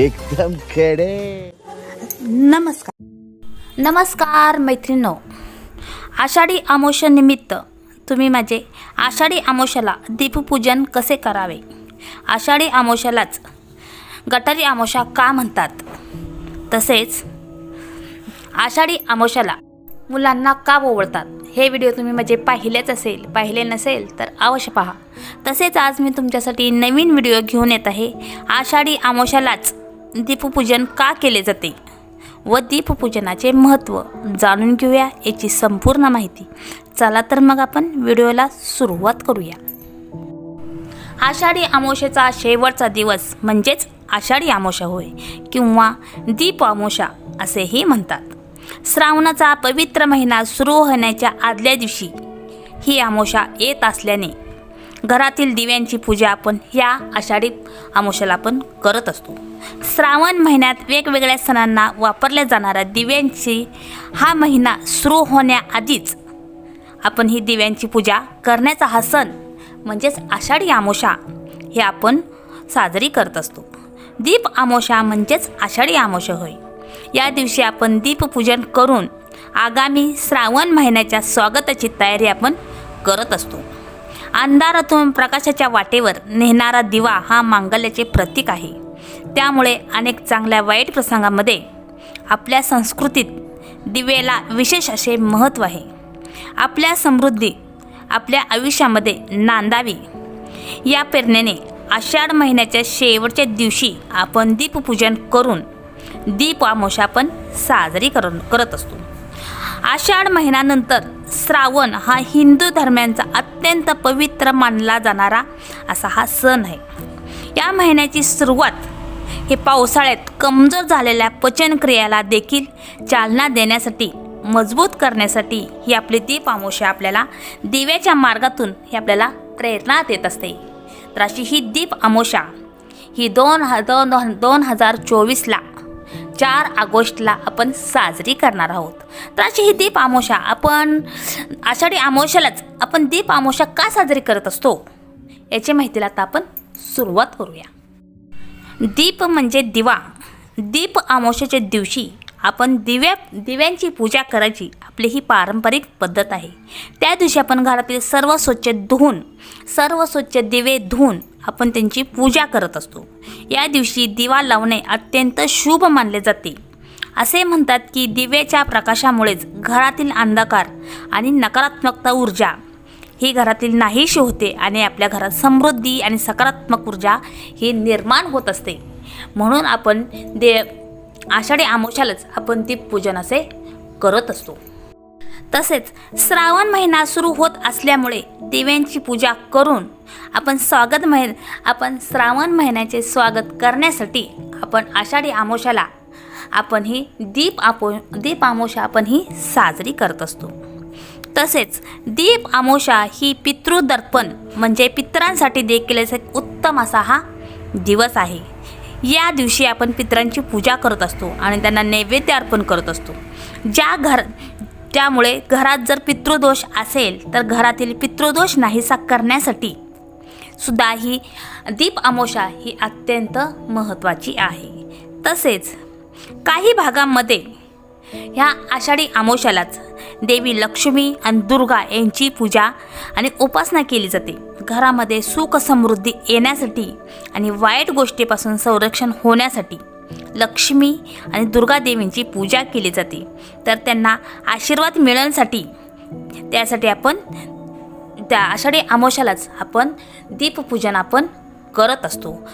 एकदम खेडे. नमस्कार. नमस्कार मैत्रिणो आषाढी निमित्त तुम्ही माझे आषाढी आमोशाला दीपपूजन कसे करावे? आषाढी आमोशालाच गटारी आमोशा का म्हणतात? तसेच आषाढी आमोशाला मुलांना का ओवळतात हे व्हिडिओ तुम्ही म्हणजे पाहिलेच असेल पाहिले नसेल तर अवश्य पहा. तसेच आज मी तुमच्यासाठी नवीन व्हिडिओ घेऊन येत आहे. आषाढी आमोशालाच दीपपूजन का केले जाते व दीपपूजनाचे महत्त्व जाणून घेऊया याची संपूर्ण माहिती. चला तर मग आपण व्हिडिओला सुरुवात करूया. आषाढी अमावस्येचा शेवटचा दिवस म्हणजेच आषाढी आमोशा होय किंवा दीप अमावस्या असेही म्हणतात. श्रावणाचा पवित्र महिना सुरू होण्याच्या आदल्या दिवशी ही आमोशा येत असल्याने घरातील दिव्यांची पूजा आपण या आषाढी आमोशाला आपण करत असतो. श्रावण महिन्यात वेगवेगळ्या सणांना वापरल्या जाणाऱ्या दिव्यांची हा महिना सुरू होण्याआधीच आपण ही दिव्यांची पूजा करण्याचा हा सण म्हणजेच आषाढी आमोशा हे आपण साजरी करत असतो. दीप आमोशा म्हणजेच आषाढी आमोशा होय. या दिवशी आपण दीपपूजन करून आगामी श्रावण महिन्याच्या स्वागताची तयारी आपण करत असतो. अंधारातून प्रकाशाच्या वाटेवर नेहणारा दिवा हा मांगल्याचे प्रतीक आहे. त्यामुळे अनेक चांगल्या वाईट प्रसंगामध्ये आपल्या संस्कृतीत दिवेला विशेष असे महत्त्व आहे. आपल्या समृद्धी आपल्या आयुष्यामध्ये नांदावी. या प्रेरणेने आषाढ महिन्याच्या शेवटच्या दिवशी आपण दीपपूजन करून दीप अमावस्या आपण साजरी करून करत असतो. आषाढ महिन्यानंतर श्रावण हा हिंदू धर्मांचा अत्यंत पवित्र मानला जाणारा असा हा सण आहे. या महिन्याची सुरुवात हे पावसाळ्यात कमजोर झालेल्या पचनक्रियाला देखील चालना देण्यासाठी मजबूत करण्यासाठी ही आपली दीप अमावस्या आपल्याला दिव्याच्या मार्गातून ही आपल्याला प्रेरणा देत असते. तर अशी ही दीप अमावस्या ही दोन ह दोन दोन हजार चोवीसला चार ऑगस्टला आपण साजरी करणार आहोत. तर अशी ही दीप आमोशा आपण आषाढी आमोशालाच आपण दीप आमोशा का साजरी करत असतो? याची माहितीला आता आपण सुरुवात करूया. दीप म्हणजे दिवा. दीप आमोशाच्या दिवशी आपण दिव्या दिव्यांची पूजा करायची आपली ही पारंपरिक पद्धत आहे. त्या दिवशी आपण घरातील सर्व स्वच्छ धुवून सर्व स्वच्छ दिवे धुवून आपण त्यांची पूजा करत असतो. या दिवशी दिवा लावणे अत्यंत शुभ मानले जाते. असे म्हणतात की दिव्याच्या प्रकाशामुळेच घरातील अंधकार आणि नकारात्मकता ऊर्जा ही घरातील नाहीशी होते आणि आपल्या घरात समृद्धी आणि सकारात्मक ऊर्जा ही निर्माण होत असते. म्हणून आपण दे आषाढी आमोशालाच आपण ती पूजन असे करत असतो. तसेच श्रावण महिना सुरू होत असल्यामुळे दिव्यांची पूजा करून आपण स्वागत महिन आपण श्रावण महिन्याचे स्वागत करण्यासाठी आपण आषाढी आमोशाला आपण ही दीप आपो दीप आमोशा आपण ही साजरी करत असतो. तसेच दीप आमोशा ही पितृदर्पण म्हणजे पितरांसाठी देखील एक उत्तम असा हा दिवस आहे. या दिवशी आपण पितरांची पूजा करत असतो आणि त्यांना नैवेद्य अर्पण करत असतो. ज्या घर त्यामुळे घरात जर पितृदोष असेल तर घरातील पितृदोष नाहीसा करण्यासाठी सुद्धा ही दीप अमावस्या ही अत्यंत महत्त्वाची आहे. तसेच काही भागांमध्ये ह्या आषाढी अमोशालाच देवी लक्ष्मी आणि दुर्गा यांची पूजा आणि उपासना केली जाते. घरामध्ये सुख समृद्धी येण्यासाठी आणि वाईट गोष्टीपासून संरक्षण होण्यासाठी लक्ष्मी आणि दुर्गादेवींची पूजा केली जाते. तर त्यांना आशीर्वाद मिळण्यासाठी त्यासाठी आपण त्या आषाढी आमोशालाच आपण दीपपूजन आपण करत असतो.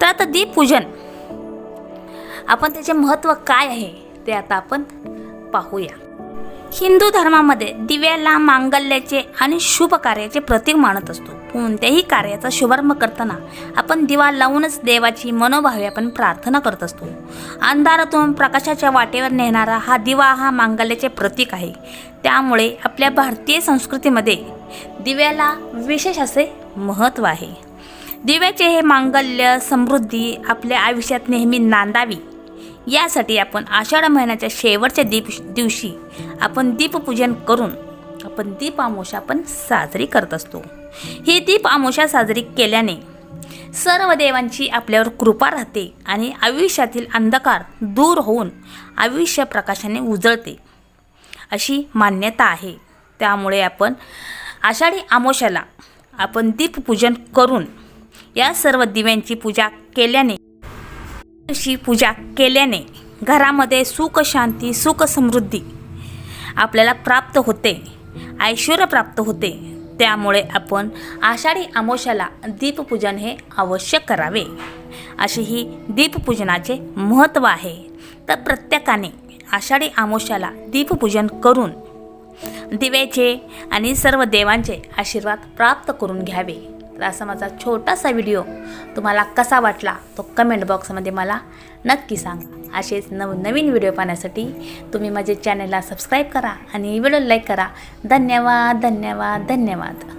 तर आता दीपपूजन आपण त्याचे महत्त्व काय आहे ते आता आपण पाहूया. हिंदू धर्मामध्ये दिव्याला मांगल्याचे आणि शुभ कार्याचे प्रतीक मानत असतो. कोणत्याही कार्याचा शुभारंभ करताना आपण दिवा लावूनच देवाची मनोभावे आपण प्रार्थना करत असतो. अंधारातून प्रकाशाच्या वाटेवर नेणारा हा दिवा हा मांगल्याचे प्रतीक आहे. त्यामुळे आपल्या भारतीय संस्कृतीमध्ये दिव्याला विशेष असे महत्त्व आहे. दिव्याचे हे मांगल्य समृद्धी आपल्या आयुष्यात नेहमी नांदावी. यासाठी आपण आषाढ महिन्याच्या शेवटच्या दीप दिवशी आपण दीपपूजन करून आपण दीप आमोशा आपण साजरी करत असतो. ही दीप आमोशा साजरी केल्याने सर्व देवांची आपल्यावर कृपा राहते आणि आयुष्यातील अंधकार दूर होऊन आयुष्य प्रकाशाने उजळते. अशी मान्यता आहे. त्यामुळे आपण आषाढी आमोशाला आपण दीपपूजन करून या सर्व दिव्यांची पूजा केल्याने अशी पूजा केल्याने घरामध्ये सुख शांती सुख समृद्धी आपल्याला प्राप्त होते ऐश्वर प्राप्त होते. त्यामुळे आपण आषाढी आमोशाला दीपपूजन हे अवश्य करावे. असे ही दीपपूजनाचे महत्त्व आहे. तर प्रत्येकाने आषाढी आमोशाला दीपपूजन करून दिव्याचे आणि सर्व देवांचे आशीर्वाद प्राप्त करून घ्यावे. तर असा माझा छोटासा व्हिडिओ तुम्हाला कसा वाटला तो कमेंट बॉक्समध्ये मला नक्की सांगा. असेच नवनवीन व्हिडिओ पाहण्यासाठी तुम्ही माझे चॅनलला सबस्क्राईब करा आणि व्हिडिओ लाईक करा. धन्यवाद धन्यवाद धन्यवाद.